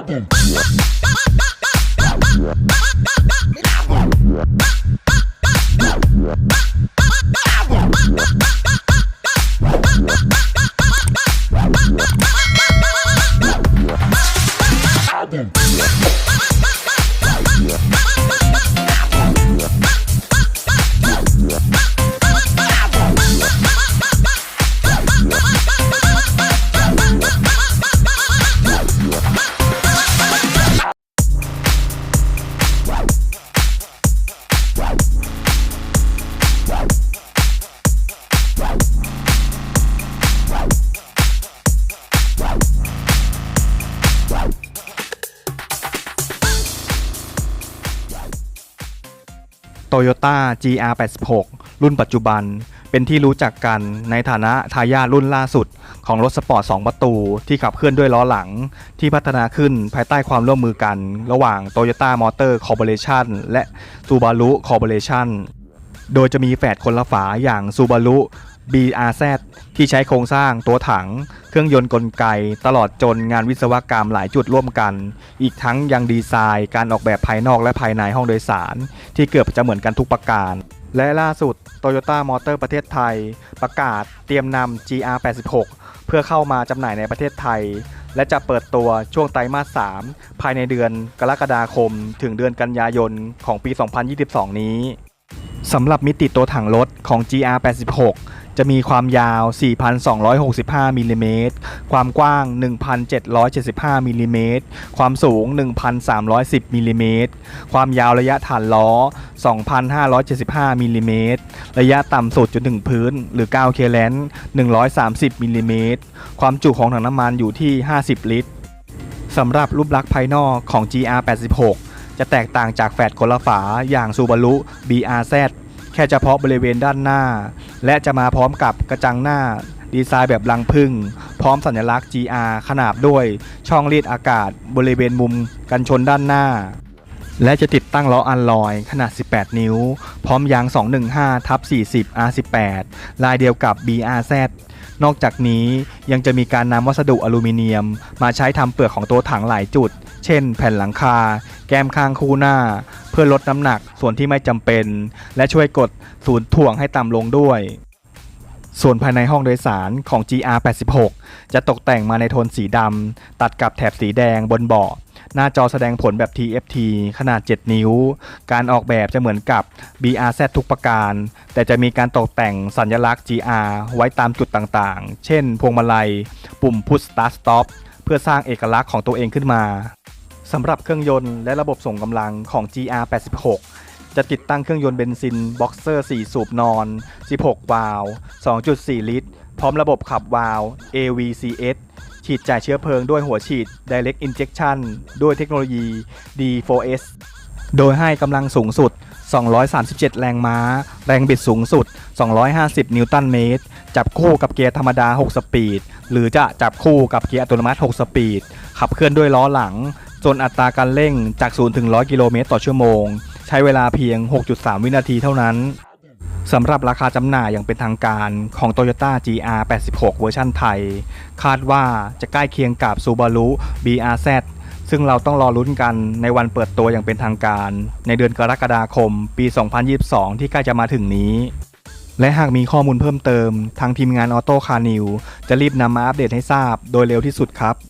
album. album. Toyota GR86 รุ่นปัจจุบัน เป็นที่รู้จักกันในฐานะทายาทรุ่นล่าสุด ของรถสปอร์ต 2 ประตู ที่ขับเคลื่อนด้วยล้อหลัง ที่พัฒนาขึ้นภายใต้ความร่วมมือกัน ระหว่าง Toyota Motor Corporation และ Subaru Corporation โดยจะมีแฝดคนละฝาอย่าง Subaru BRZ ที่ใช้โครงสร้างตัวถัง เครื่องยนต์กลไก ตลอดจนงานวิศวกรรมหลายจุดร่วมกัน อีกทั้งยังดีไซน์ การออกแบบภายนอกและภายในห้องโดยสาร ที่เกือบจะเหมือนกันทุกประการ และล่าสุด Toyota Motor ประเทศไทย ประกาศเตรียมนำ GR86 เพื่อเข้ามาจำหน่ายในประเทศไทย และจะเปิดตัวช่วงไตรมาส 3 ภายในเดือนกรกฎาคม ถึงเดือนกันยายนของปี 2022 นี้สำหรับมิติตัวถังรถของ GR86 จะมีความยาว 4,265มิลลิเมตรความกว้าง 1,775มิลลิเมตรความสูง 1,310มิลลิเมตรความยาวระยะฐานล้อ 2,575มิลลิเมตรระยะต่ำสุดจนถึงพื้น หรือ9เคแลน130มิลลิเมตรความจุของถังน้ำมันอยู่ที่ 50 ลิตรสำหรับรูปลักษณ์ภายนอกของ GR86 จะแตกต่างจากแฟดคนละฝาอย่าง Subaru BRZ แค่เฉพาะบริเวณด้านหน้า และจะมาพร้อมกับกระจังหน้าดีไซน์แบบลังพึ่ง พร้อมสัญลักษณ์ GR ขนาบด้วยช่องรีดอากาศบริเวณมุมกันชนด้านหน้า และจะติดตั้งล้ออัลลอยขนาด 18 นิ้ว พร้อมยาง 215ทับ40 R18 ลายเดียวกับ BRZ นอกจากนี้ยังจะมีการนำวัสดุอลูมิเนียม มาใช้ทำเปลือกของตัวถังหลายจุด เช่น แผ่นหลังคา แก้มข้างคู่หน้า เพื่อลดน้ำหนักส่วนที่ไม่จำเป็น และช่วยกดศูนย์ถ่วงให้ต่ำลงด้วย ส่วนภายในห้องโดยสารของ GR86 จะตกแต่งมาในโทนสีดำตัดกับแถบสีแดงบนเบาะหน้าจอแสดงผลแบบ TFT ขนาด 7 นิ้ว การออกแบบจะเหมือนกับ BRZ ทุกประการ แต่จะมีการตกแต่งสัญลักษณ์ GR ไว้ตามจุดต่างๆ เช่น พวงมาลัย ปุ่ม Push Start Stop เพื่อสร้างเอกลักษณ์ของตัวเองขึ้นมา สำหรับเครื่องยนต์และระบบส่งกำลังของ GR86 จะติดตั้งเครื่องยนต์เบนซินบ็อกเซอร์ 4 สูบนอน 16 วาล์ว2.4 ลิตร พร้อมระบบขับวาล์ว AVCS ฉีดจ่ายเชื้อเพลิงด้วยหัวฉีด Direct Injection ด้วยเทคโนโลยี D4S โดยให้กำลังสูงสุด 237 แรงม้า แรงบิดสูงสุด 250 นิวตันเมตร จับคู่กับเกียร์ธรรมดา 6 สปีด หรือจะจับคู่กับเกียร์อัตโนมัติ 6 สปีด ขับเคลื่อนด้วยล้อหลัง จนอัตราการเร่งจาก 0 ถึง 100 กิโลเมตรต่อชั่วโมง ใช้เวลาเพียง 6.3 วินาทีเท่านั้นสำหรับราคาจำหน่ายอย่างเป็นทางการของ Toyota GR86 เวอร์ชันไทย คาดว่าจะใกล้เคียงกับ Subaru BRZ ซึ่งเราต้องรอลุ้นกันในวันเปิดตัวอย่างเป็นทางการ ในเดือนกรกฎาคมปี 2022 ที่ใกล้จะมาถึงนี้ และหากมีข้อมูลเพิ่มเติม ทางทีมงานออโต้คาร์นิวจะรีบนำมาอัปเดตให้ทราบโดยเร็วที่สุดครับ